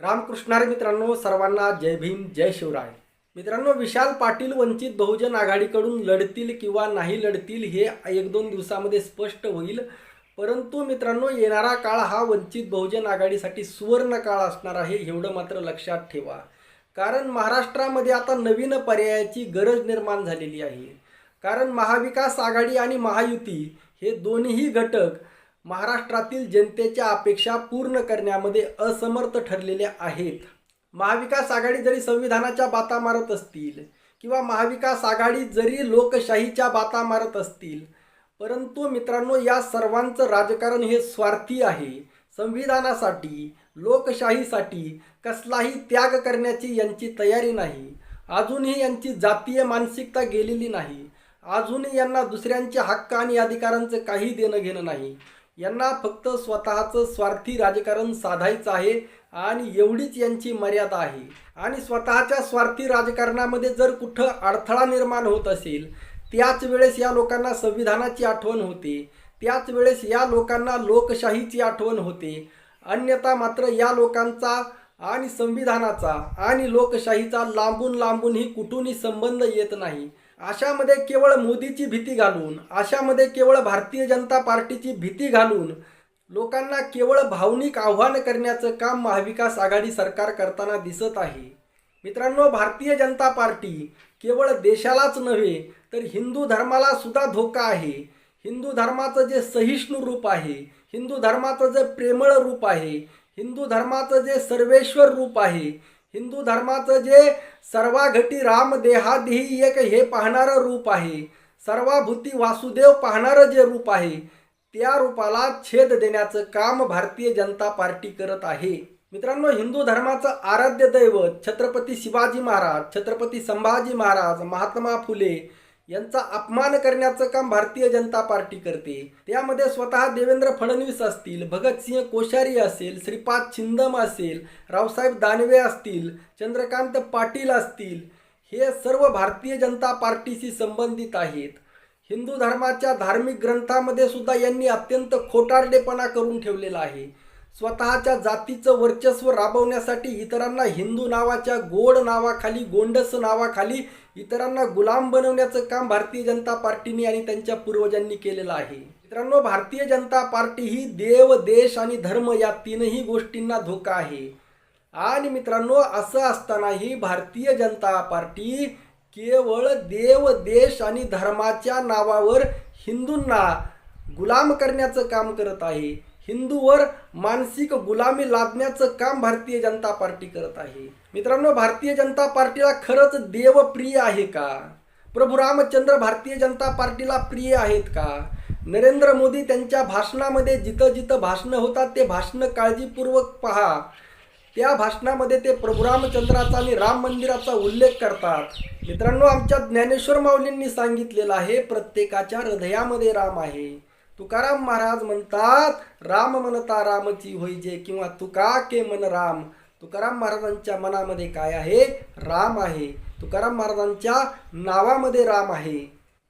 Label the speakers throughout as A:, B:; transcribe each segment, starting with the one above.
A: रामकृष्णारे मित्रांनो सर्वांना जय भीम जय शिवराय. मित्रांनो विशाल पाटील वंचित बहुजन आघाडीकडून लढतील किंवा नाही लढतील हे एक दोन दिवसामध्ये स्पष्ट होईल. परंतु मित्रांनो येणारा काळ हा वंचित बहुजन आघाडीसाठी सुवर्ण काळ असणार आहे एवढं मात्र लक्षात ठेवा. कारण महाराष्ट्रामध्ये आता नवीन पर्यायाची गरज निर्माण झालेली आहे. कारण महाविकास आघाडी आणि महायुती हे दोन्ही घटक महाराष्ट्रातील जनतेच्या अपेक्षा पूर्ण करण्यामध्ये असमर्थ ठरलेले आहेत. महाविकास आघाडी जरी संविधानाच्या बाता मारत असतील किंवा महाविकास आघाडी जरी लोकशाहीच्या बाता मारत असतील परंतु मित्रांनो या सर्वांचं राजकारण हे स्वार्थी आहे. संविधानासाठी लोकशाहीसाठी कसलाही त्याग करण्याची यांची तयारी नाही. अजूनही यांची जातीय मानसिकता गेलेली नाही. अजूनही यांना दुसऱ्यांच्या हक्क आणि अधिकारांचं काही देणं घेणं नाही. यांना फक्त स्वतःचं स्वार्थी राजकारण साधायचं आहे आणि एवढीच यांची मर्यादा आहे. आणि स्वतःच्या स्वार्थी राजकारणामध्ये जर कुठं अडथळा निर्माण होत असेल त्याच वेळेस या लोकांना संविधानाची आठवण होते. त्याच वेळेस या लोकांना लोकशाहीची आठवण होते. अन्यथा मात्र या लोकांचा आणि संविधानाचा आणि लोकशाहीचा लांबून लांबूनही कुठूनही संबंध येत नाही. अशामध्ये केवळ मोदीची भीती घालून अशामध्ये केवळ भारतीय जनता पार्टीची भीती घालून लोकांना केवळ भावनिक आव्हान करण्याचं काम महाविकास आघाडी सरकार करताना दिसत आहे. मित्रांनो भारतीय जनता पार्टी केवळ देशालाच नव्हे तर हिंदू धर्माला सुद्धा धोका आहे. हिंदू धर्माचं जे सहिष्णू रूप आहे हिंदू धर्माचं जे प्रेमळ रूप आहे हिंदू धर्माचं जे सर्वेश्वर रूप आहे हिंदू धर्माचं जे सर्वाघटी राम देहादेही एक हे पाहणारं रूप आहे. सर्वाभूती वासुदेव पाहणारं जे रूप आहे त्या रूपाला छेद देण्याचं काम भारतीय जनता पार्टी करत आहे. मित्रांनो हिंदू धर्माचं आराध्य दैवत छत्रपती शिवाजी महाराज छत्रपती संभाजी महाराज महात्मा फुले यांचा अपमान करण्याचं काम भारतीय जनता पार्टी करते. त्यामध्ये स्वतः देवेंद्र फडणवीस असतील भगतसिंह कोश्यारी असेल श्रीपाद छिंदम असेल रावसाहेब दानवे असतील चंद्रकांत पाटील असतील हे सर्व भारतीय जनता पार्टीशी संबंधित आहेत. हिंदू धर्माच्या धार्मिक ग्रंथामध्ये सुद्धा यांनी अत्यंत खोटारडेपणा करून ठेवलेला आहे. स्वतःच्या जातीचं वर्चस्व राबवण्यासाठी इतरांना हिंदू नावाच्या गोड नावाखाली गोंडस नावाखाली इतरांना गुलाम बनवण्याचं काम भारतीय जनता पार्टीने आणि त्यांच्या पूर्वजांनी केलेलं आहे. मित्रांनो भारतीय जनता पार्टी ही देव देश आणि धर्म या तीनही गोष्टींना धोका आहे. आणि मित्रांनो असं असतानाही भारतीय जनता पार्टी केवळ देव देश आणि धर्माच्या नावावर हिंदूंना गुलाम करण्याचं काम करत आहे. हिंदूवर मानसिक गुलामी लादण्याचं काम भारतीय जनता पार्टी करत आहे. मित्रांनो भारतीय जनता पार्टीला खरंच देव प्रिय आहे का? प्रभू रामचंद्र भारतीय जनता पार्टीला प्रिय आहेत का? नरेंद्र मोदी त्यांच्या भाषणामध्ये जिथं जिथं भाषणं होतात ते भाषणं काळजीपूर्वक पहा. त्या भाषणामध्ये ते प्रभू रामचंद्राचा आणि राम मंदिराचा उल्लेख करतात. मित्रांनो आमच्या ज्ञानेश्वर माऊलींनी सांगितलेलं आहे प्रत्येकाच्या हृदयामध्ये राम आहे. तुकाराम महाराज म्हणतात राम म्हणता रामची होईजे किंवा तुका के मन राम. तुकाराम महाराजांच्या मनामध्ये काय आहे? राम आहे. तुकाराम महाराजांच्या नावामध्ये राम आहे.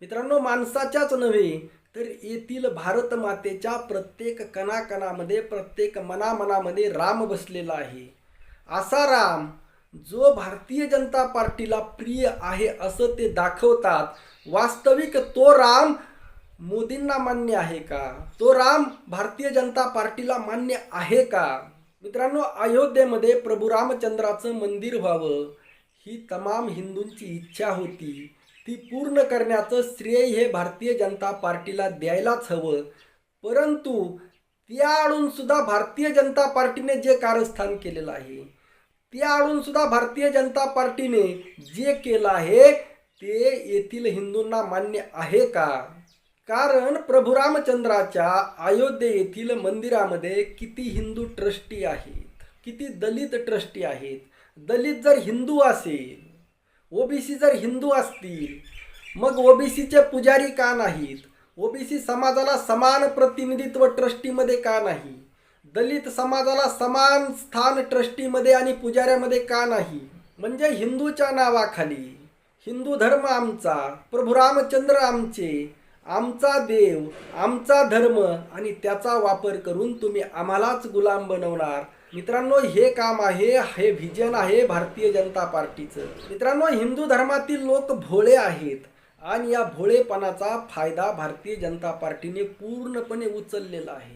A: मित्रांनो माणसाच्याच नव्हे तर येथील भारत मातेच्या प्रत्येक कणाकणामध्ये प्रत्येक मनामनामध्ये राम बसलेला आहे. असा राम जो भारतीय जनता पार्टीला प्रिय आहे असं ते दाखवतात. वास्तविक तो राम मोदींना मान्य आहे का? तो राम भारतीय जनता पार्टीला मान्य आहे का? मित्रांनो अयोध्येमध्ये प्रभू रामचंद्राचं मंदिर व्हावं ही तमाम हिंदूंची इच्छा होती. ती पूर्ण करण्याचं श्रेय हे भारतीय जनता पार्टीला द्यायलाच हवं. परंतु त्या सुद्धा भारतीय जनता पार्टीने जे कारस्थान केलेलं आहे त्या सुद्धा भारतीय जनता पार्टीने जे केलं आहे ते येथील हिंदूंना मान्य आहे का? कारण प्रभू रामचंद्राच्या अयोध्ये येथील मंदिरामध्ये किती हिंदू ट्रस्टी आहेत किती दलित ट्रस्टी आहेत दलित जर हिंदू असेल ओबीसी जर हिंदू असतील मग ओबीसीचे पुजारी का नाहीत? ओबीसी समाजाला समान प्रतिनिधित्व ट्रस्टीमध्ये का नाही? दलित समाजाला समान स्थान ट्रस्टीमध्ये आणि पुजाऱ्यामध्ये का नाही? म्हणजे हिंदूच्या नावाखाली हिंदू धर्म आमचा प्रभू रामचंद्र आमचे आमचा देव आमचा धर्म आणि त्याचा वापर करून तुम्ही आम्हालाच गुलाम बनवणार. मित्रांनो हे काम आहे हे व्हिजन आहे भारतीय जनता पार्टीचं. मित्रांनो हिंदू धर्मातील लोक भोळे आहेत आणि या भोळेपणाचा फायदा भारतीय जनता पार्टीने पूर्णपणे उचललेला आहे.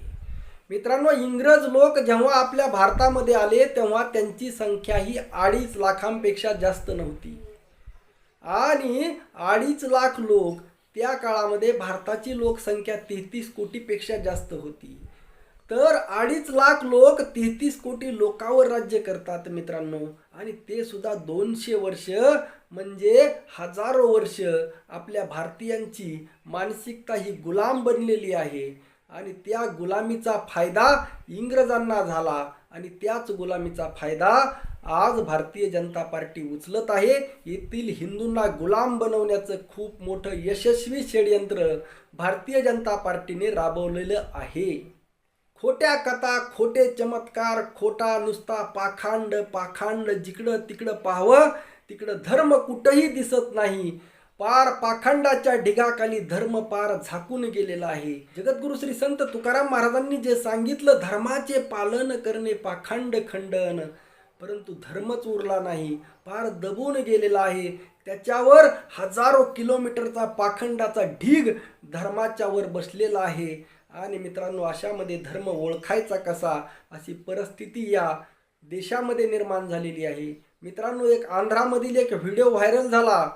A: मित्रांनो इंग्रज लोक जेव्हा आपल्या भारतामध्ये आले तेव्हा त्यांची संख्या ही अडीच लाखांपेक्षा जास्त नव्हती. आणि अडीच लाख लोक त्या काळामध्ये भारताची लोकसंख्या तेहतीस कोटीपेक्षा जास्त होती. तर अडीच लाख लोक तेहतीस कोटी लोकांवर राज्य करतात मित्रांनो. आणि ते सुद्धा दोनशे वर्ष म्हणजे हजारो वर्ष आपल्या भारतीयांची मानसिकता ही गुलाम बनलेली आहे. आणि त्या गुलामीचा फायदा इंग्रजांना झाला. आणि त्याच गुलामीचा फायदा आज भारतीय जनता पार्टी उचलत आहे. येथील हिंदूंना गुलाम बनवण्याचं खूप मोठं यशस्वी षडयंत्र भारतीय जनता पार्टीने राबवलेलं आहे. खोट्या कथा खोटे चमत्कार खोटा नुसता पाखांड पाखांड जिकडं तिकडं पाहावं तिकडं धर्म कुठंही दिसत नाही. पार पाखंडाच्या ढिगाखाली धर्म पार झाकून गेलेला आहे. जगद्गुरु श्री संत तुकाराम महाराजांनी जे सांगितलं धर्माचे पालन करणे पाखंड खंडन. परंतु धर्मच उरला नाही फार दबून गेलेला आहे. त्याच्यावर हजारो किलोमीटरचा पाखंडाचा ढीग धर्माच्या वर बसलेला आहे. आणि मित्रांनो अशामध्ये धर्म ओळखायचा कसा? अशी परिस्थिती या देशामध्ये निर्माण झालेली आहे. मित्रांनो एक आंध्रामधील एक व्हिडिओ व्हायरल झाला.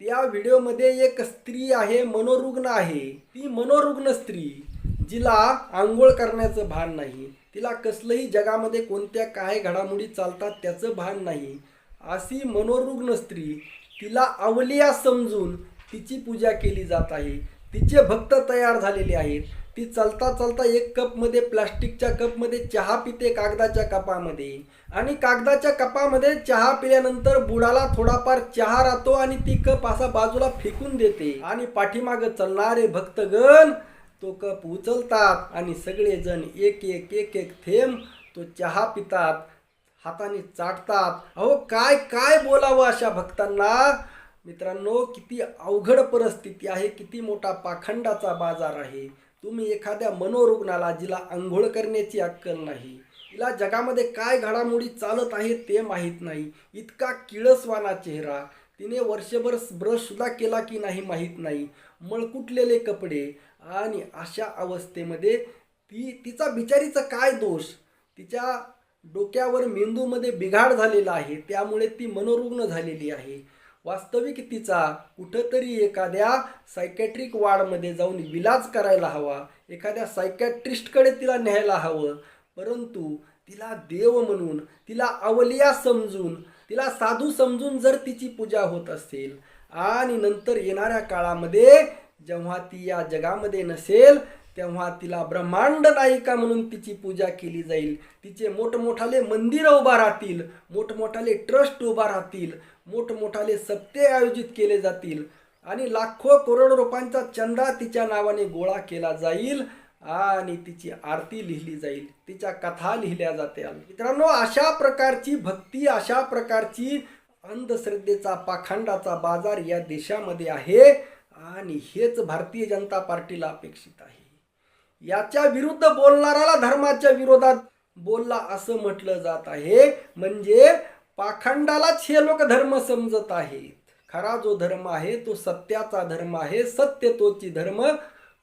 A: त्या व्हिडिओमध्ये एक स्त्री आहे मनोरुग्ण आहे. ती मनोरुग्ण स्त्री जिला आंघोळ करण्याचं भान नाही. तिला कसलंही जगामध्ये कोणत्या काय घडामोडी चालतात त्याचं भान नाही. अशी मनोरुग्ण स्त्री तिला अवलिया समजून तिची पूजा केली जात आहे. तिचे भक्त तयार झालेले आहेत. ती चालता चालता एक कपमध्ये प्लास्टिकच्या कपमध्ये चहा पिते कागदाच्या कपामध्ये. आणि कागदाच्या कपामध्ये चहा पिल्यानंतर बुडाला थोडाफार चहा राहतो आणि ती कप असा बाजूला फेकून देते. आणि पाठीमागं चालणारे भक्तगण तो कप उचलतात आणि सगळेजण एक एक एक एक थेंब तो चहा पितात हाताने चाटतात. अहो काय काय बोलावं अशा भक्तांना? मित्रांनो किती अवघड परिस्थिती आहे किती मोठा पाखंडाचा बाजार आहे. तुम्ही एखाद्या मनोरुग्णाला जिला आंघोळ करण्याची अक्कल नाही तिला जगामध्ये काय घडामोडी चालत आहे ते माहीत नाही. इतका किळसवाना चेहरा तिने वर्षभर ब्रश सुद्धा केला की नाही माहीत नाही. मळकुटलेले कपडे आणि अशा अवस्थेमध्ये ती तिचा बिचारीचा काय दोष? तिच्या डोक्यावर मेंदूमध्ये बिघाड झालेला आहे त्यामुळे ती मनोरुग्ण झालेली आहे. वास्तविक तिचा कुठंतरी एखाद्या सायकॅट्रिक वार्डमध्ये जाऊन विलाज करायला हवा एखाद्या सायकॅट्रिस्टकडे तिला न्यायला हवं. परंतु तिला देव म्हणून तिला अवलिया समजून तिला साधू समजून जर तिची पूजा होत असेल आणि नंतर येणाऱ्या काळामध्ये जेव्हा ती या जगामध्ये नसेल तेव्हा तिला ब्रह्मांड नायिका म्हणून तिची पूजा केली जाईल. तिचे मोठमोठाले मंदिरं उभा राहतील मोठमोठाले ट्रस्ट उभा राहतील मोठमोठाले सप्ते आयोजित केले जातील आणि लाखो करोड रुपयांचा चंदा तिच्या नावाने गोळा केला जाईल आणि तिची आरती लिहिली जाईल. तिच्या कथा लिहिल्या जातील मित्रांनो अशा प्रकारची भक्ती अशा प्रकारची अंधश्रद्धेचा पाखंडाचा बाजार या देशामध्ये आहे. आणि हेच भारतीय जनता पार्टीला अपेक्षित आहे. याच्या विरुद्ध बोलणाऱ्याला धर्माच्या विरोधात बोलला असं म्हटलं जात आहे. म्हणजे पाखंडालाच हे लोक धर्म समजत आहेत. खरा जो धर्म आहे तो सत्याचा धर्म आहे. सत्य तोची धर्म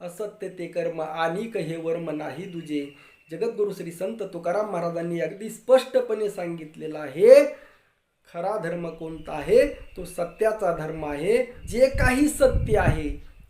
A: असत्य ते कर्म. आणि हे वर्म नाही दुजे. जगद्गुरु श्री संत तुकाराम महाराजांनी अगदी स्पष्टपणे सांगितलेलं आहे. खरा धर्म कोणता आहे? तो सत्याचा धर्म आहे. जे काही सत्य आहे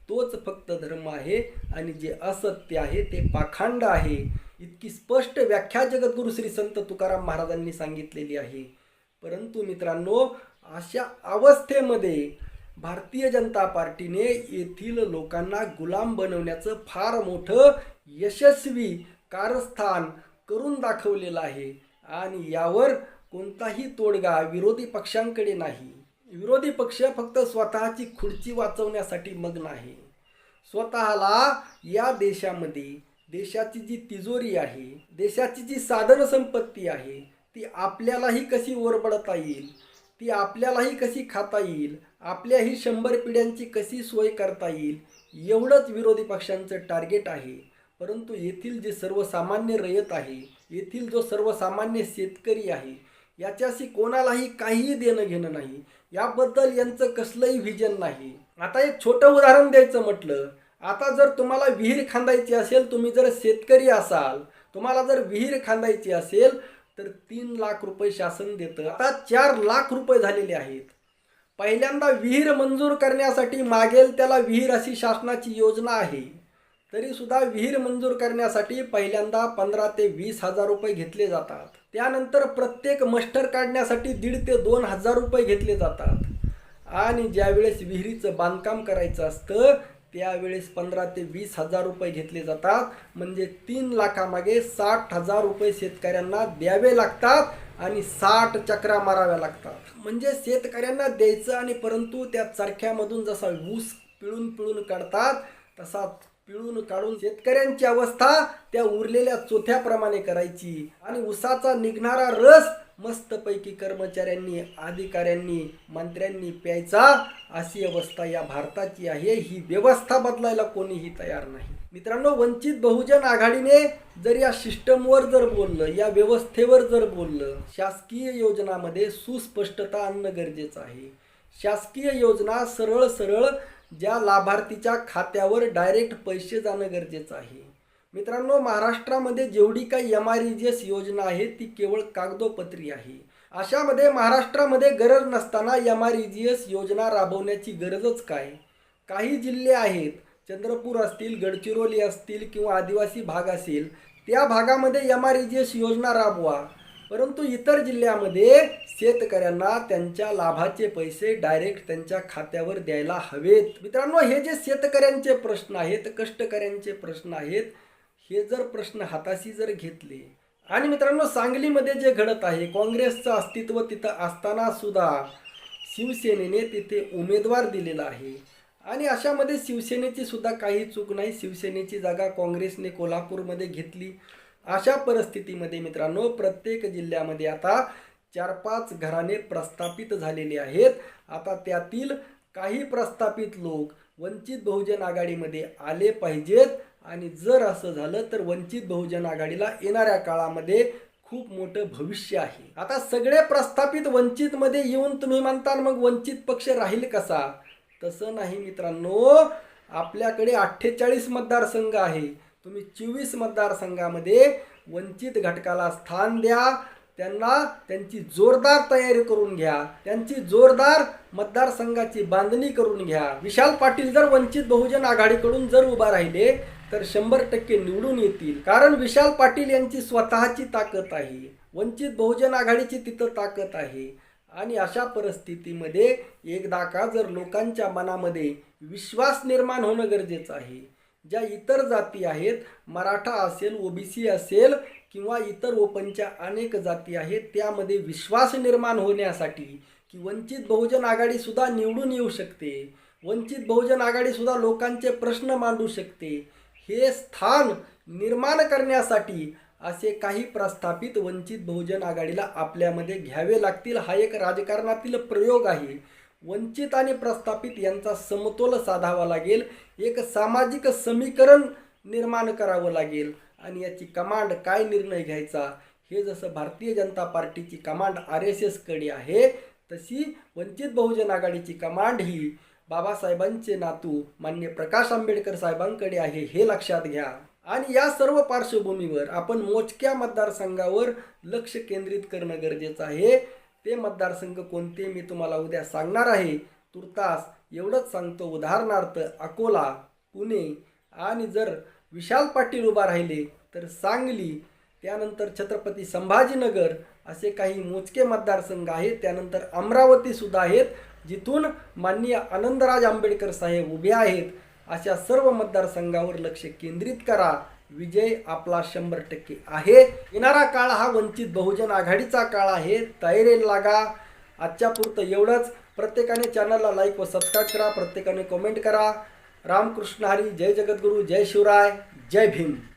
A: तोच फक्त धर्म आहे. आणि जे असत्य आहे ते पाखांड आहे. इतकी स्पष्ट व्याख्या जगद्गुरु श्री संत तुकाराम महाराजांनी सांगितलेली आहे. परंतु मित्रांनो अशा अवस्थेमध्ये भारतीय जनता पार्टीने येथील लोकांना गुलाम बनवण्याचं फार मोठं यशस्वी कारस्थान करून दाखवलेलं आहे. आणि यावर कोणताही तोडगा विरोधी पक्षांकडे नाही. विरोधी पक्ष फक्त स्वतःची खुर्ची वाचवण्यासाठी मग्न आहे. स्वतःला या देशामध्ये देशाची जी तिजोरी आहे देशाची जी साधन संपत्ती आहे ती आपल्यालाही कशी ओरबडता येईल ती आपल्यालाही कशी खाता येईल आपल्याही शंभर पिढ्यांची कशी सोय करता येईल एवढंच विरोधी पक्षांचं टार्गेट आहे. परंतु येथील जे सर्वसामान्य रयत आहे येथील जो सर्वसामान्य शेतकरी आहे याच्याशी कोणालाही काहीही देणं घेणं नाही. याबद्दल यांचं कसलंही व्हिजन नाही. आता एक छोटं उदाहरण द्यायचं म्हटलं आता जर तुम्हाला विहीर खांदायची असेल तुम्ही जर शेतकरी असाल तुम्हाला जर विहीर खांदायची असेल तर तीन लाख रुपये शासन देतं. आता चार लाख रुपये झालेले आहेत. पहिल्यांदा विहीर मंजूर करण्यासाठी मागेल त्याला विहीर अशी शासनाची योजना आहे. तरी सुद्धा विहीर मंजूर करण्यासाठी पहिल्यांदा पंधरा ते वीस हजार रुपये घेतले जातात. त्यानंतर प्रत्येक मस्टर काढण्यासाठी दीड ते दोन हजार रुपये घेतले जातात. आणि ज्यावेळेस विहिरीचं बांधकाम करायचं असतं त्यावेळेस पंधरा ते वीस हजार रुपये घेतले जातात. म्हणजे तीन लाखामागे साठ हजार रुपये शेतकऱ्यांना द्यावे लागतात आणि साठ चक्रा माराव्या लागतात. म्हणजे शेतकऱ्यांना द्यायचं आणि परंतु त्या चरख्यामधून जसा ऊस पिळून पिळून काढतात तसा पिळून काढून शेतकऱ्यांची अवस्था त्या उरलेल्या चोथ्याप्रमाणे करायची. आणि उसाचा निघणारा रस मस्तपैकी कर्मचाऱ्यांनी अधिकाऱ्यांनी मंत्र्यांनी प्यायचा अशी अवस्था या भारताची आहे. ही व्यवस्था बदलायला कोणीही तयार नाही. मित्रांनो वंचित बहुजन आघाडीने जर या सिस्टमवर जर बोललं या व्यवस्थेवर जर बोललं शासकीय योजनामध्ये सुस्पष्टता आणणं गरजेचं आहे. शासकीय योजना सरळ सरळ ज्या लाभार्थीच्या खात्यावर डायरेक्ट पैसे जाणं गरजेचं आहे. मित्रांनो महाराष्ट्रामध्ये जेवढी काही M R E G S योजना आहे ती केवळ कागदोपत्री आहे. अशामध्ये महाराष्ट्रामध्ये गरज नसताना M R E G S योजना राबवण्याची गरजच काय? काही जिल्हे आहेत चंद्रपूर असतील गडचिरोली असतील किंवा आदिवासी भाग असेल त्या भागामध्ये M R E G S योजना राबवा. परंतु इतर जिल्ह्यामध्ये शेतकऱ्यांना त्यांच्या लाभाचे पैसे डायरेक्ट त्यांच्या खात्यावर द्यायला हवेत. मित्रांनो हे जे शेतकऱ्यांचे प्रश्न आहेत कष्टकऱ्यांचे प्रश्न आहेत हे जर प्रश्न हाताशी जर घेतले आणि मित्रांनो सांगलीमध्ये जे घडत आहे काँग्रेसचं अस्तित्व तिथं असताना सुद्धा शिवसेनेने तिथे उमेदवार दिलेला आहे. आणि अशामध्ये शिवसेनेची सुद्धा काही चूक नाही. शिवसेनेची जागा काँग्रेसने कोल्हापूरमध्ये घेतली. अशा परिस्थितीमध्ये मित्रांनो प्रत्येक जिल्ह्यामध्ये आता चार पाच घराणे प्रस्थापित झालेले आहेत. आता त्यातील काही प्रस्थापित लोक वंचित बहुजन आघाडीमध्ये आले पाहिजेत आणि जर असं झालं तर वंचित बहुजन आघाडीला येणाऱ्या काळामध्ये खूप मोठं भविष्य आहे. आता सगळे प्रस्थापित वंचितमध्ये येऊन तुम्ही म्हणता मग वंचित पक्ष राहील कसा? तसं नाही मित्रांनो. आपल्याकडे अठ्ठेचाळीस मतदारसंघ आहे. तुम्ही चोवीस मतदारसंघामध्ये वंचित घटकाला स्थान द्या. त्यांना त्यांची जोरदार तयारी करून घ्या. त्यांची जोरदार मतदारसंघाची बांधणी करून घ्या. विशाल पाटील जर वंचित बहुजन आघाडीकडून जर उभा राहिले तर शंभर टक्के निवडून येतील. कारण विशाल पाटील यांची स्वतःची ताकद आहे. वंचित बहुजन आघाडीची तिथं ताकद आहे. आणि अशा परिस्थितीमध्ये एकदा का जर लोकांच्या मनामध्ये विश्वास निर्माण होणं गरजेचं आहे. ज्या इतर जाती आहेत मराठा असेल ओबीसी असेल किंवा इतर ओपनच्या अनेक जाती आहेत त्यामध्ये विश्वास निर्माण होण्यासाठी की वंचित बहुजन आघाडीसुद्धा निवडून येऊ शकते. वंचित बहुजन आघाडीसुद्धा लोकांचे प्रश्न मांडू शकते. हे स्थान निर्माण करण्यासाठी असे काही प्रस्थापित वंचित बहुजन आघाडीला आपल्यामध्ये घ्यावे लागतील हा एक राजकारणातील प्रयोग आहे. वंचित आणि प्रस्थापित यांचा समतोल साधावा लागेल. एक सामाजिक समीकरण निर्माण करावं लागेल. आणि याची कमांड काय निर्णय घ्यायचा? हे जसं भारतीय जनता पार्टीची कमांड आर एस एसकडे आहे तशी वंचित बहुजन आघाडीची कमांड ही बाबासाहेबांचे नातू मान्य प्रकाश आंबेडकर साहेबांकडे आहे हे लक्षात घ्या. आणि या सर्व पार्श्वभूमीवर आपण मोजक्या मतदारसंघावर लक्ष केंद्रित करणं गरजेचं आहे. ते मतदारसंघ कोणते मी तुम्हाला उद्या सांगणार आहे. तुर्तास एवढंच सांगतो. उदाहरणार्थ अकोला पुणे आणि जर विशाल पाटील उभा राहिले तर सांगली त्यानंतर छत्रपती संभाजीनगर असे काही मोजके मतदारसंघ आहेत. त्यानंतर अमरावतीसुद्धा आहेत. जिथून माननीय आनंदराज आंबेडकर साहेब उभे आहेत. अशा सर्व मतदारसंघावर लक्ष केंद्रित करा. विजय आपला शंभर टक्के आहे. येणारा काळ हा वंचित बहुजन आघाडीचा काळ आहे. तयारी लागा. आजच्या पुरतं एवढंच. प्रत्येकाने चॅनलला लाईक व सबस्क्राईब करा. प्रत्येकाने कमेंट करा. रामकृष्ण हरी. जय जगद्गुरू. जय शिवराय. जय भीम.